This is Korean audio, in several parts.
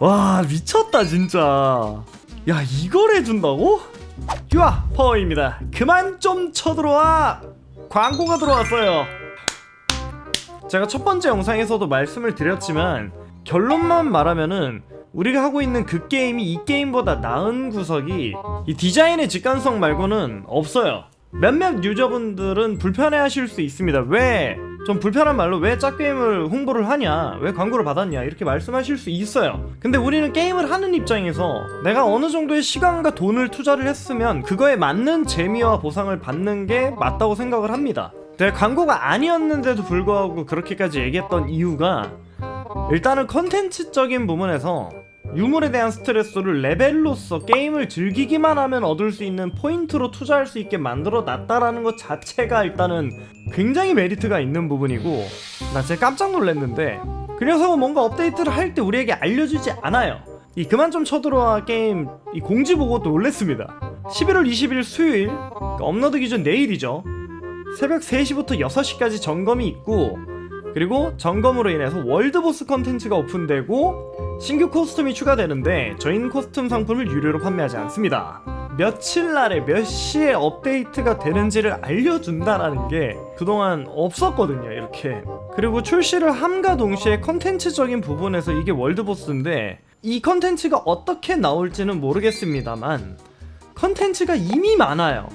와 미쳤다 진짜 야 이걸 해준다고? 휴아 파워입니다 그만 좀 쳐들어와 광고가 들어왔어요 제가 첫 번째 영상에서도 말씀을 드렸지만 결론만 말하면은 우리가 하고 있는 그 게임이 이 게임보다 나은 구석이 이 디자인의 직관성 말고는 없어요. 몇몇 유저분들은 불편해하실 수 있습니다. 왜? 좀 불편한 말로 왜 짝게임을 홍보를 하냐? 왜 광고를 받았냐? 이렇게 말씀하실 수 있어요. 근데 우리는 게임을 하는 입장에서 내가 어느 정도의 시간과 돈을 투자를 했으면 그거에 맞는 재미와 보상을 받는 게 맞다고 생각을 합니다. 내가 광고가 아니었는데도 불구하고 그렇게까지 얘기했던 이유가 일단은 컨텐츠적인 부분에서 유물에 대한 스트레스를 레벨로서 게임을 즐기기만 하면 얻을 수 있는 포인트로 투자할 수 있게 만들어 놨다라는 것 자체가 일단은 굉장히 메리트가 있는 부분이고 나 진짜 깜짝 놀랐는데 그 녀석은 뭔가 업데이트를 할 때 우리에게 알려주지 않아요. 이 그만 좀 쳐들어와 게임 이 공지 보고 놀랬습니다. 11월 20일 수요일 그러니까 업로드 기준 내일이죠. 새벽 3시부터 6시까지 점검이 있고 그리고 점검으로 인해서 월드보스 컨텐츠가 오픈되고 신규 코스튬이 추가되는데 저희는 코스튬 상품을 유료로 판매하지 않습니다. 며칠 날에 몇 시에 업데이트가 되는지를 알려준다라는 게 그동안 없었거든요, 이렇게. 그리고 출시를 함과 동시에 컨텐츠적인 부분에서 이게 월드보스인데 이 컨텐츠가 어떻게 나올지는 모르겠습니다만 컨텐츠가 이미 많아요.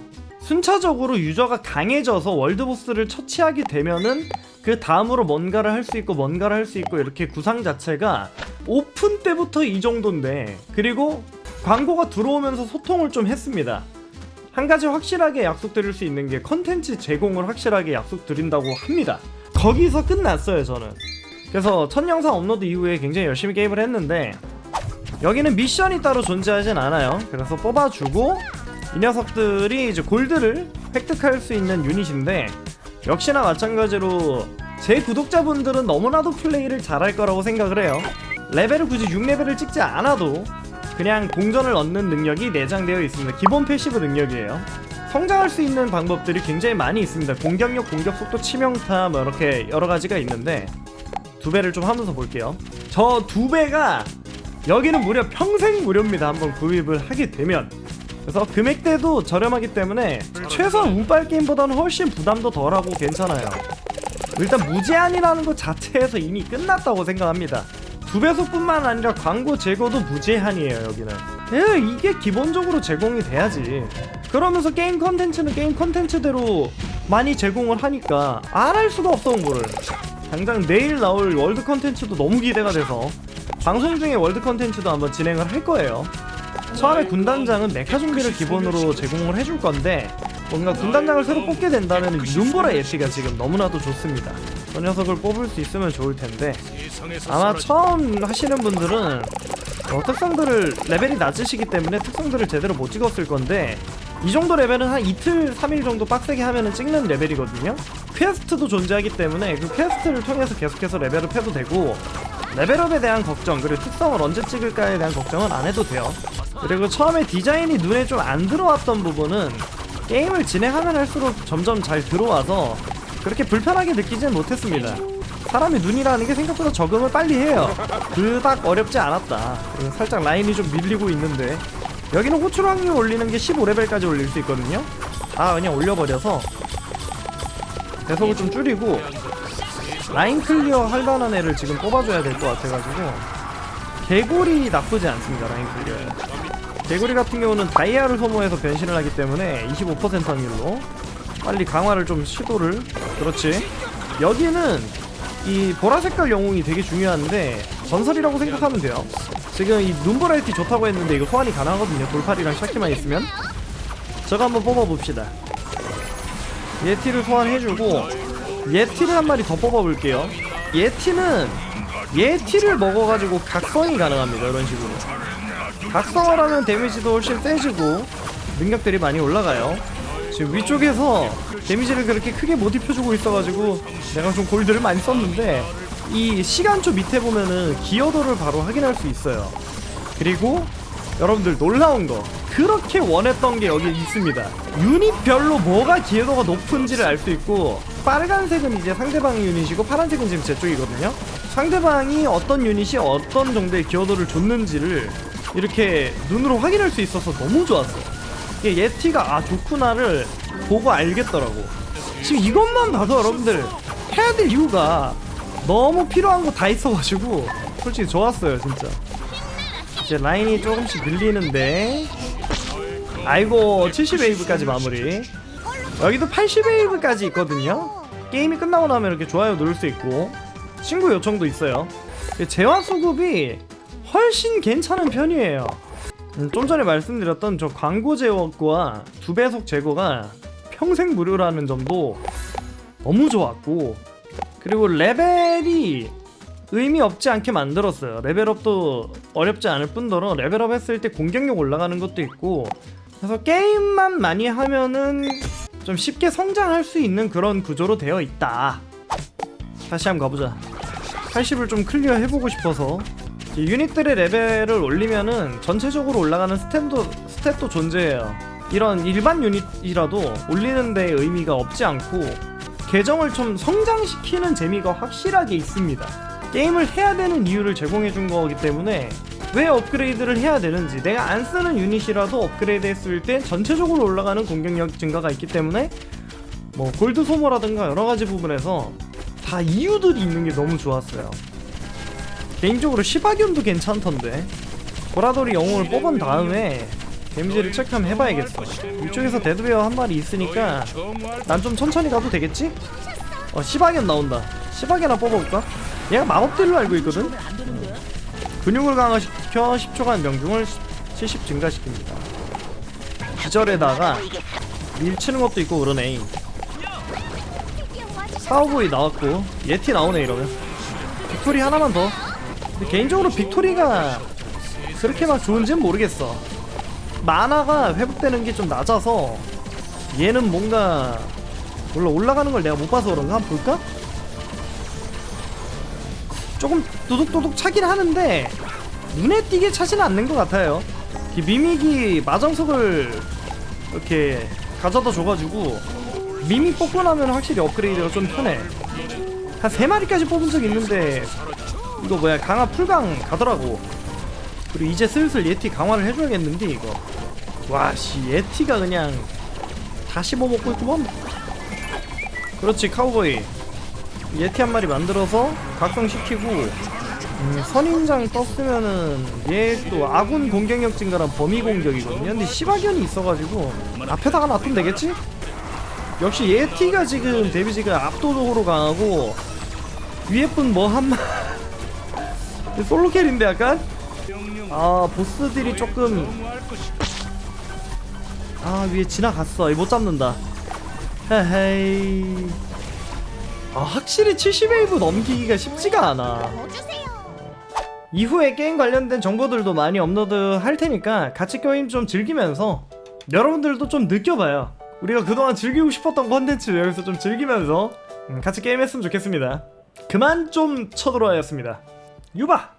순차적으로 유저가 강해져서 월드보스를 처치하게 되면은 그 다음으로 뭔가를 할 수 있고 뭔가를 할 수 있고 이렇게 구상 자체가 오픈 때부터 이 정도인데 그리고 광고가 들어오면서 소통을 좀 했습니다. 한 가지 확실하게 약속드릴 수 있는 게 컨텐츠 제공을 확실하게 약속드린다고 합니다. 거기서 끝났어요 저는. 그래서 첫 영상 업로드 이후에 굉장히 열심히 게임을 했는데 여기는 미션이 따로 존재하진 않아요. 그래서 뽑아주고 이 녀석들이 이제 골드를 획득할 수 있는 유닛인데 역시나 마찬가지로 제 구독자분들은 너무나도 플레이를 잘할 거라고 생각을 해요. 레벨을 굳이 6레벨을 찍지 않아도 그냥 동전을 얻는 능력이 내장되어 있습니다. 기본 패시브 능력이에요. 성장할 수 있는 방법들이 굉장히 많이 있습니다. 공격력, 공격 속도, 치명타 뭐 이렇게 여러 가지가 있는데 두 배를 좀 하면서 볼게요. 저 두 배가 여기는 무려 평생 무료입니다. 한번 구입을 하게 되면. 그래서 금액대도 저렴하기 때문에 최소한 운빨 게임보다는 훨씬 부담도 덜하고 괜찮아요. 일단 무제한이라는 것 자체에서 이미 끝났다고 생각합니다. 두 배속뿐만 아니라 광고 제거도 무제한이에요 여기는. 예, 이게 기본적으로 제공이 돼야지. 그러면서 게임 컨텐츠는 게임 컨텐츠대로 많이 제공을 하니까 안 할 수가 없어 홍보를. 당장 내일 나올 월드 컨텐츠도 너무 기대가 돼서 방송 중에 월드 컨텐츠도 한번 진행을 할 거예요. 처음에 군단장은 메카 좀비를 기본으로 제공을 해줄 건데 뭔가 군단장을 새로 뽑게 된다면 눈보라 예티가 지금 너무나도 좋습니다. 저 녀석을 뽑을 수 있으면 좋을 텐데 아마 처음 하시는 분들은 어, 특성들을 레벨이 낮으시기 때문에 특성들을 제대로 못 찍었을 건데 이 정도 레벨은 한 이틀, 3일 정도 빡세게 하면은 찍는 레벨이거든요. 퀘스트도 존재하기 때문에 그 퀘스트를 통해서 계속해서 레벨업 해도 되고 레벨업에 대한 걱정 그리고 특성을 언제 찍을까에 대한 걱정은 안 해도 돼요. 그리고 처음에 디자인이 눈에 좀 안 들어왔던 부분은 게임을 진행하면 할수록 점점 잘 들어와서 그렇게 불편하게 느끼지는 못했습니다. 사람의 눈이라는 게 생각보다 적응을 빨리 해요. 그닥 어렵지 않았다. 살짝 라인이 좀 밀리고 있는데 여기는 호출 확률 올리는 게 15레벨까지 올릴 수 있거든요. 다 그냥 올려버려서 배속을 좀 줄이고 라인 클리어 할 만한 애를 지금 뽑아줘야 될 것 같아가지고 개구리 나쁘지 않습니다 라인 클리어. 개구리 같은 경우는 다이아를 소모해서 변신을 하기 때문에 25% 확률로 빨리 강화를 좀 시도를. 그렇지. 여기는 이 보라 색깔 영웅이 되게 중요한데 전설이라고 생각하면 돼요. 지금 이 눈보라이티 좋다고 했는데 이거 소환이 가능하거든요. 돌팔이랑 샤키만 있으면. 저거 한번 뽑아봅시다. 예티를 소환해주고 예티를 한 마리 더 뽑아볼게요. 예티는 예티를 먹어가지고 각성이 가능합니다 이런 식으로. 각성을 하면 데미지도 훨씬 세지고 능력들이 많이 올라가요. 지금 위쪽에서 데미지를 그렇게 크게 못 입혀주고 있어가지고 내가 좀 골드를 많이 썼는데 이 시간초 밑에 보면은 기여도를 바로 확인할 수 있어요. 그리고 여러분들 놀라운 거 그렇게 원했던 게 여기 있습니다 유닛별로 뭐가 기여도가 높은지를 알 수 있고 빨간색은 이제 상대방 유닛이고 파란색은 지금 제 쪽이거든요 상대방이 어떤 유닛이 어떤 정도의 기여도를 줬는지를 이렇게 눈으로 확인할 수 있어서 너무 좋았어. 이게 예티가 아 좋구나를 보고 알겠더라고. 지금 이것만 봐도 여러분들 해야 될 이유가 너무 필요한 거 다 있어가지고 솔직히 좋았어요 진짜. 이제 라인이 조금씩 늘리는데 아이고 70웨이브까지 마무리. 여기도 80웨이브까지 있거든요. 게임이 끝나고 나면 이렇게 좋아요 누를 수 있고 친구 요청도 있어요. 재화 수급이 훨씬 괜찮은 편이에요. 음, 좀 전에 말씀드렸던 저 광고 제거와 두 배속 제거가 평생 무료라는 점도 너무 좋았고 그리고 레벨이 의미 없지 않게 만들었어요. 레벨업도 어렵지 않을 뿐더러 레벨업 했을 때 공격력 올라가는 것도 있고 그래서 게임만 많이 하면은 좀 쉽게 성장할 수 있는 그런 구조로 되어 있다. 다시 한번 가보자. 80을 좀 클리어 해보고 싶어서 유닛들의 레벨을 올리면은 전체적으로 올라가는 스탯도 스탯도 존재해요. 이런 일반 유닛이라도 올리는 데 의미가 없지 않고 계정을 좀 성장시키는 재미가 확실하게 있습니다. 게임을 해야 되는 이유를 제공해 준 거기 때문에 왜 업그레이드를 해야 되는지 내가 안 쓰는 유닛이라도 업그레이드 했을 때 전체적으로 올라가는 공격력 증가가 있기 때문에 뭐 골드 소모라든가 여러 가지 부분에서 다 이유들이 있는 게 너무 좋았어요. 개인적으로 시바견도 괜찮던데 보라돌이 영웅을 뽑은 다음에 데미지를 체크 한번 해봐야겠어. 이쪽에서 데드베어 한 마리 있으니까 난 좀 천천히 가도 되겠지? 어 시바견 나온다. 시바견 하나 뽑아볼까? 얘가 마법들로 알고 있거든. 근육을 강화시켜 10초간 명중을 70 증가시킵니다. 기절에다가 밀치는 것도 있고 그러네. 카우보이 나왔고 예티 나오네 이러면. 빅토리 하나만 더. 근데 개인적으로 빅토리가 그렇게 막 좋은지는 모르겠어. 만화가 회복되는 게 좀 낮아서 얘는 뭔가 몰라 올라가는 걸 내가 못 봐서 그런가 한번 볼까? 조금 도둑도둑 차긴 하는데 눈에 띄게 차지는 않는 것 같아요. 이 미믹이 마정석을 이렇게 가져다 줘가지고 미믹 뽑고 나면 확실히 업그레이드가 좀 편해. 한세 마리까지 뽑은 적 있는데 이거 뭐야 강화 풀강 가더라고. 그리고 이제 슬슬 예티 강화를 해줘야겠는데 이거. 와씨 예티가 그냥 다 씹어먹고 있구먼. 그렇지 카우보이. 예티 한 마리 만들어서 각성시키고 음, 선인장 떴으면은 얘 또 아군 공격력 증가랑 범위 공격이거든요. 근데 시바견이 있어가지고 앞에다가 놔두면 되겠지? 역시 예티가 지금 데미지가 압도적으로 강하고 위에 분 뭐 한마 솔로 캐리인데 약간 아 보스들이 조금 아 위에 지나갔어 못 잡는다 헤헤이 아 확실히 70웨이브 넘기기가 쉽지가 않아. 이후에 게임 관련된 정보들도 많이 업로드 할 테니까 같이 게임 좀 즐기면서 여러분들도 좀 느껴봐요. 우리가 그동안 즐기고 싶었던 컨텐츠 여기서 좀 즐기면서 음, 같이 게임했으면 좋겠습니다. 그만 좀 쳐들어와였습니다. 유바